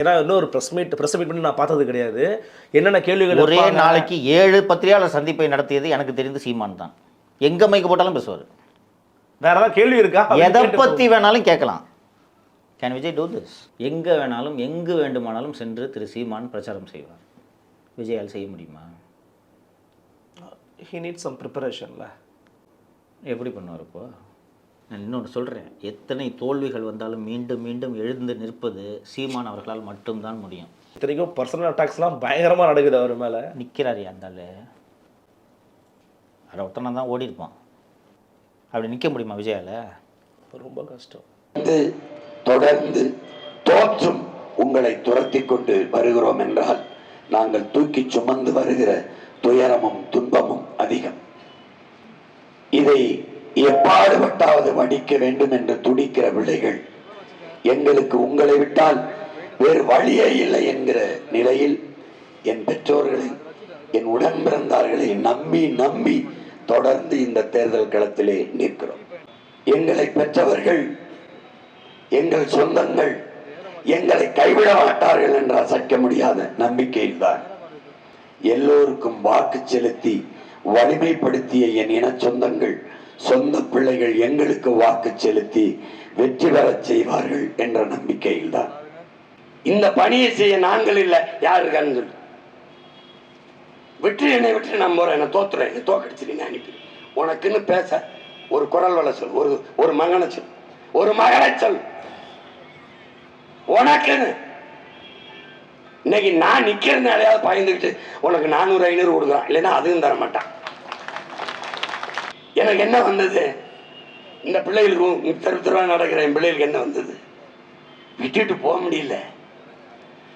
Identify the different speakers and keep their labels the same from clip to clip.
Speaker 1: ஏன்னா இன்னொரு press meet press meet பண்ணி நான் பார்த்தது கிடையாது. என்னென்ன கேள்விகள்
Speaker 2: ஒரே? நாளைக்கு ஏழு பத்திரிகையாளர் சந்திப்பை நடத்தியது எனக்கு தெரிந்து சீமான் தான். எங்க மைக்கு போட்டாலும் பேசுவார்.
Speaker 1: வேற ஏதாவது கேள்வி இருக்கா?
Speaker 2: எதை பத்தி வேணாலும் கேட்கலாம். கேன் விஜய் டூ திஸ் எங்க வேணாலும் எங்கு வேண்டுமானாலும் சென்று திரு சீமான் பிரச்சாரம் செய்வார். விஜயால் செய்ய முடியுமா?
Speaker 1: ஹி நீட் சம் ப்ரிப்பரேஷன்ல
Speaker 2: எப்படி பண்ணுவார் இப்போ? நான் இன்னொன்று சொல்கிறேன் எத்தனை தோல்விகள் வந்தாலும் மீண்டும் மீண்டும் எழுந்து நிற்பது சீமான் அவர்களால் மட்டும்தான் முடியும்.
Speaker 1: இத்தனைக்கும் பர்சனல் அட்டாக்ஸ்லாம் பயங்கரமா நடக்குது அவர் மேல.
Speaker 2: நிற்கிறாரு ஆளு அரை ஒருத்தனை தான் ஓடி இருப்பான் அப்படி நிற்க முடியுமா விஜயால?
Speaker 1: ரொம்ப கஷ்டம்.
Speaker 3: தொடர்ந்து தொடர்ந்து தோற்றும் உங்களை துரத்தி கொண்டு வருகிறோம் என்றால் நாங்கள் தூக்கி சுமந்து வருகிற துயரமும் துன்பமும் அதிகம். இதை எப்பாடுபட்டாவது வடிக்க வேண்டும் என்று துடிக்கிற பிள்ளைகள். எங்களுக்கு உங்களை விட்டால் வேறு வழியே இல்லை என்கிற நிலையில் என் பெற்றோர்களை என் உடன் பிறந்தார்களை நம்பி நம்பி தொடர்ந்து இந்த தேர்தல் களத்திலே நிற்கிறோம். எங்களை பெற்றவர்கள் எங்கள் சொந்தங்கள் எங்களை கைவிட மாட்டார்கள் என்று அசைக்க முடியாத நம்பிக்கையில்தான். எல்லோருக்கும் வாக்கு செலுத்தி வலிமைப்படுத்திய என் இன சொந்தங்கள் சொந்த பிள்ளைகள் எங்களுக்கு வாக்கு செலுத்தி வெற்றி பெறச் செய்வார்கள் என்ற நம்பிக்கையில்தான். இந்த பணியை செய்ய நாங்கள் இல்லை யார் இருக்கான்னு சொல்லு. விட்டு என்னை விட்டு நான் போறேன் என்ன தோத்துறேன் என்னை தோக்கடிச்சிருங்க அனுப்பி உனக்குன்னு பேச ஒரு குரல் வள சொல் ஒரு ஒரு மகனை சொல் ஒரு மகனை சொல் உனக்குன்னு. இன்னைக்கு நான் நிக்கிறதுனாலயாவது பயந்துக்கிட்டு உனக்கு நானூறு ஐநூறு கொடுக்குறான் இல்லைன்னா அதுவும் தர மாட்டான் எனக்கு என்ன வந்தது? இந்த பிள்ளைகளுக்கு தெரு தெருவா நடக்கிற என் பிள்ளைகளுக்கு என்ன வந்தது? விட்டுட்டு போக முடியல.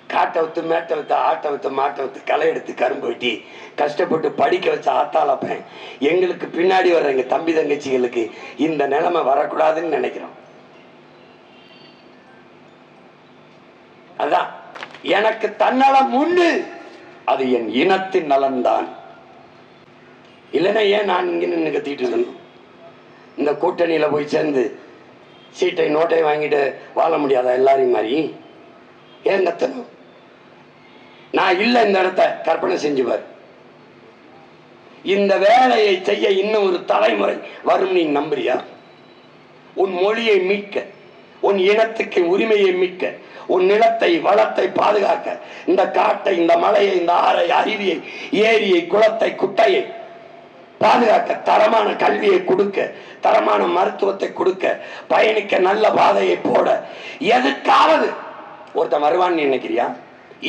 Speaker 3: காட்டை வித்து மேட்டை வித்து ஆட்டை வித்து மாட்டை வைத்து களை எடுத்து கரும்பு வெட்டி கஷ்டப்பட்டு படிக்க வச்ச ஆத்தாளப்பேன் எங்களுக்கு பின்னாடி வர்ற எங்கள் தம்பி தங்கச்சிகளுக்கு இந்த நிலைமை வரக்கூடாதுன்னு நினைக்கிறோம். அதான். எனக்கு தன்னலம் உண்டு. அது என் இனத்தின் நலன்தான். இல்லைன்னா ஏன் நான் இங்கே நின்று கத்திட்டு இருக்கணும் இந்த கூட்டணியில் போய் சேர்ந்து சீட்டை நோட்டை வாங்கிட்டு வாழ முடியாதா எல்லாரையும் மாதிரி? ஏன் கத்தணும்? நான் இல்லை இந்த இடத்த கற்பனை செஞ்சுவார் இந்த வேலையை செய்ய இன்னும் ஒரு தலைமுறை வரும் நீ நம்புறியா? உன் மொழியை மீட்க உன் இனத்துக்கு உரிமையை மீட்க உன் நிலத்தை வளத்தை பாதுகாக்க இந்த காட்டை இந்த மலையை இந்த ஆறை அருவியை ஏரியை குளத்தை குட்டையை பாதுகாக்க தரமான கல்வியை கொடுக்க தரமான மருத்துவத்தை கொடுக்க பயணிக்க நல்ல பாதையை போட. எதுக்காவது ஒருத்தன் வருவான்னு நினைக்கிறியா?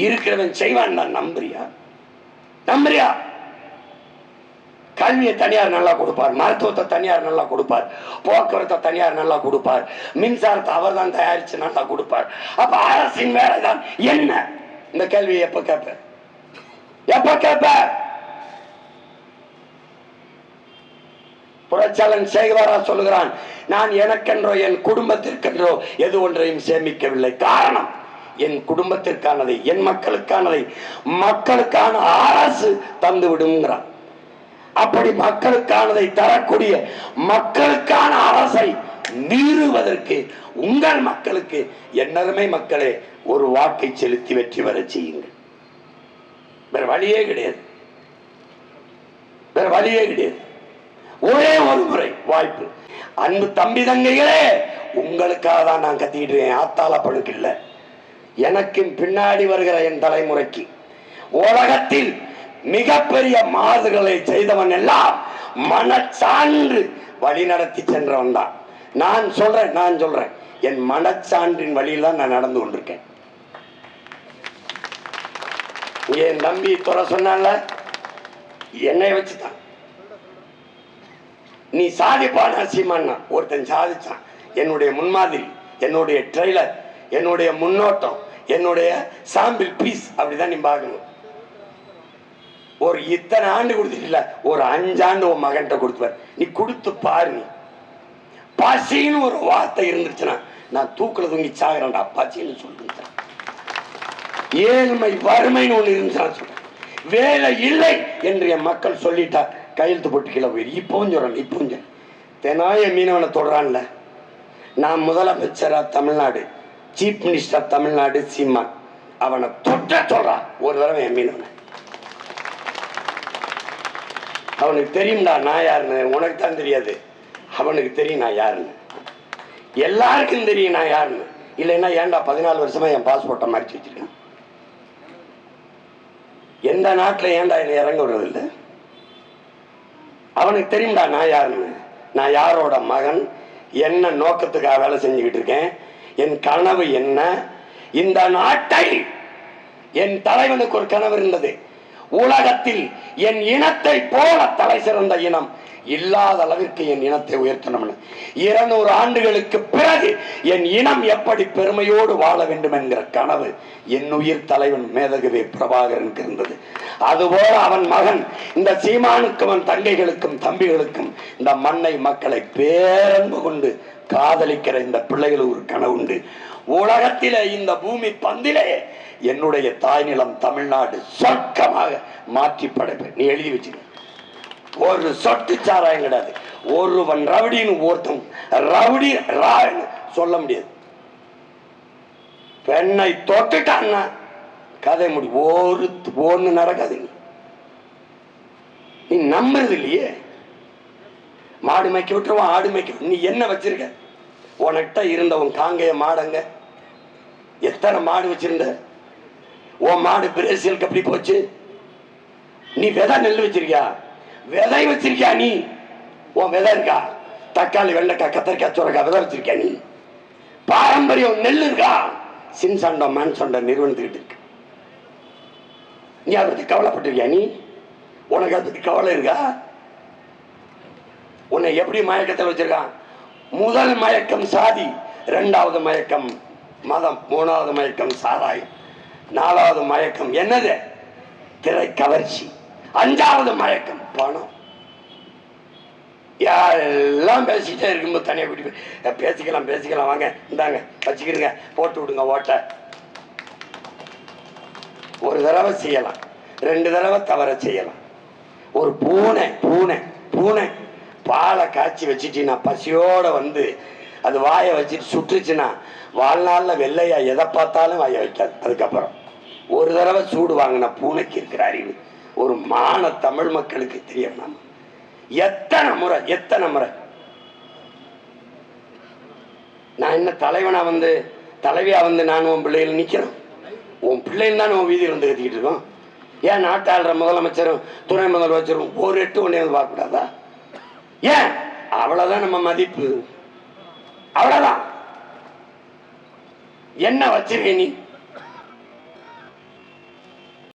Speaker 3: இருக்கிறவன் செய்வான் நான் நம்புறியா? நம்புறியா? கல்வியை தனியார் நல்லா கொடுப்பார் மருத்துவத்தை தனியார் நல்லா கொடுப்பார் போக்குவரத்தை தனியார் நல்லா கொடுப்பார் மின்சாரத்தை அவர் தான் தயாரிச்சு நல்லா கொடுப்பார். அப்ப அரசின் வேலை தான் என்ன? இந்த கேள்வியை எப்ப கேட்ப? எப்ப கேட்ப? புரட்சியாளன் சேகரா சொல்லுகிறான் நான் எனக்கென்றோ என் குடும்பத்திற்கென்றோ எது ஒன்றையும் சேமிக்கவில்லை. காரணம் என் குடும்பத்திற்கானதை என் மக்களுக்கானதை மக்களுக்கான அரசு தந்து விடுங்கிறான் அப்படி மக்களுக்கானதை தரக்கூடிய மக்களுக்கான அரசை மீறுவதற்கு உங்கள் மக்களுக்கு என்னருமை மக்களே ஒரு வாக்கை செலுத்தி வெற்றி வர செய்யுங்கள். வேற வழியே கிடையாது. வேற வழியே கிடையாது. ஒரே ஒரு முறை வாய்ப்பு. அன்பு தம்பி தங்கைகளே உங்களுக்காக தான் நான் கத்திக்கிட்டு ஆத்தால ஆத்தாள பழுக்கு எனக்கு பின்னாடி வருகிற என் தலைமுறைக்கு உலகத்தில் மிகப்பெரிய மாறுதல்களை செய்தவன் எல்லாம் மனச்சான்று வழி நடத்தி சென்றவன் தான். நான் சொல்றேன் நான் சொல்றேன். என் மனச்சான்றின் வழியில் தான் நான் நடந்து கொண்டிருக்கேன். என் தம்பி துறை சொன்னால என்னை வச்சுதான் நீ சாதிப்பான சீமான்னா. ஒருத்தன் சாதிச்சான். என்னுடைய முன்மாதிரி என்னுடைய ட்ரெய்லர் என்னுடைய முன்னோட்டம் என்னுடைய சாம்பிள் பீஸ் அப்படிதான் நீ பார்க்கணும். ஒரு இத்தனை ஆண்டு கொடுத்துட்டில ஒரு அஞ்சாண்டு உன் மகன்கிட்ட கொடுத்துவார் நீ கொடுத்து பாரு நீ. பசின்னு ஒரு வார்த்தை இருந்துச்சுன்னா நான் தூக்கில் தூங்கி சாகிறேன்டா பசின்னு சொல்லுங்க ஏழ்மை வறுமைன்னு ஒன்று இருந்துச்சுன்னா சொல்றேன். வேலை இல்லை என்று என் மக்கள் சொல்லிட்டா கையெழுத்து போட்டு கீழே போயிரு. இப்பவும் சொல்றேன் இப்பவும் சொல்றேன் தெனாய மீனவனை தொடரான்ல நான் முதலமைச்சராக தமிழ்நாடு சீஃப் மினிஸ்டர் தமிழ்நாடு சீமான். அவனை தொட்ட சொல்கிறான் ஒரு தடவை என் மீனவனை. அவனுக்கு தெரியும்டா நான் யாருன்னு. உனக்கு தான் தெரியாது. அவனுக்கு தெரியும் நான் யாருன்னு. எல்லாருக்கும் தெரியும் நான் யாருன்னு. இல்லைன்னா ஏன்டா பதினாலு வருஷமா என் பாஸ்போர்ட்டை மறைச்சு வச்சிருக்கேன்? எந்த நாட்டில் ஏன்டா என்னை இறங்க விடுறதில்லை? அவனுக்கு தெரியும்டா நான் யாருன்னு. நான் யாரோட மகன்? என்ன நோக்கத்துக்காக வேலை செஞ்சுக்கிட்டு இருக்கேன்? என் கனவு என்ன? இந்த நாட்டை என் தலைவனுக்கு ஒரு கனவு இருந்தது. உலகத்தில் என் இனத்தை போல தலை சிறந்த இனம் இல்லாத அளவிற்கு என் இனத்தை உயர்த்தணும் இருநூறு ஆண்டுகளுக்கு பிறகு என் இனம் எப்படி பெருமையோடு வாழ வேண்டும் என்கிற கனவு என் உயிர் தலைவன் மேதகவே பிரபாகரனுக்கு இருந்தது. அதுபோல அவன் மகன் இந்த சீமானுக்கும் அவன் தங்கைகளுக்கும் தம்பிகளுக்கும் இந்த மண்ணை மக்களை பேரன்பு கொண்டு காதலிக்கிற இந்த பிள்ளைகளுக்கு ஒரு கனவு உண்டு உலகத்திலே இந்த பூமி பந்திலே என்னுடைய தாய்நிலம் தமிழ்நாடு சொர்க்கமாக மாற்றி படைப்பேன் நீ எழுதி வச்சுக்க ஒரு சொட்டு சாராயம் கிடையாது. ஒருவன் ரவுடின்னு ஒருத்தன் ரவுடி சொல்ல முடியாது. பெண்ணை தொட்டுட்டான்னா கதை முடி ஒரு ஒன்று நடக்காது நீ நம்புறது இல்லையே? மாடு மேய்க்க விட்டுருவான் ஆடு மேய்க்க நீ என்ன வச்சிருக்க? உனக்கிட்ட இருந்தவன் காங்கைய மாடங்க எத்தனை மாடு வச்சிருந்த? உன் மாடு பிரேசிலுக்கு அப்படி போச்சு? நீ விதை நெல் வச்சிருக்கியா? விதை வச்சிருக்கியா நீ? உன் விதை இருக்கா? தக்காளி வெண்டைக்காய் கத்தரிக்காய் சுரக்காய் விதை வச்சிருக்கியா நீ? பாரம்பரியம் நெல் இருக்கா? சின்சாண்டம் சண்டை நிறுவனத்துக்கிட்டு இருக்கு. நீ அதை பத்தி கவலைப்பட்டிருக்கியா நீ? உனக்கு அதை பத்தி கவலை இருக்கா? உன்னை எப்படி மயக்கத்தில் வச்சிருக்கான்? முதல் மயக்கம் சாதி இரண்டாவது மயக்கம் மதம் மூணாவது மயக்கம் சாராயம் நாலாவது மயக்கம் என்னது? திரை கவர்ச்சி. அஞ்சாவது மயக்கம் பணம். எல்லாம் பேசிட்டே இருக்கும்போது தனியாக கூட்டி பேசிக்கலாம் பேசிக்கலாம் வாங்க இந்தாங்க வச்சுக்கிருங்க போட்டு விடுங்க ஓட்டை. ஒரு தடவை செய்யலாம் ரெண்டு தடவை தவற செய்யலாம். ஒரு பூனை பூனை பூனை பாலை காய்ச்சி வச்சுட்டீங்கன்னா பசியோட வந்து அது வாயை வச்சுட்டு சுட்டுச்சுன்னா வாழ்நாளில் வெள்ளையா எதை பார்த்தாலும் வாயை வைக்காது. அதுக்கப்புறம் ஒரு தடவை சூடு வாங்கின பூனைக்கு இருக்கிற அறிவு. ஒரு மான தமிழ் மக்களுக்கு தெரியும் நம்ம. எத்தனை முறை எத்தனை முறை. நான் என்ன தலைவனா வந்து தலைவியா வந்து நான் உன் பிள்ளைகள் நிக்கிறோம் உன் பிள்ளைன்னு தான் உன் வீதியில் வந்து கத்திக்கிட்டு இருக்கோம்? ஏன் நாட்டாளுற முதலமைச்சரும் துணை முதலமைச்சரும் ஒரு எட்டு ஒன்றே வந்து பார்க்கக்கூடாதா? ஏன்? அவ்வளோதான் நம்ம மதிப்பு. அவ்வளவுதான். என்ன வச்சிருக்க நீ?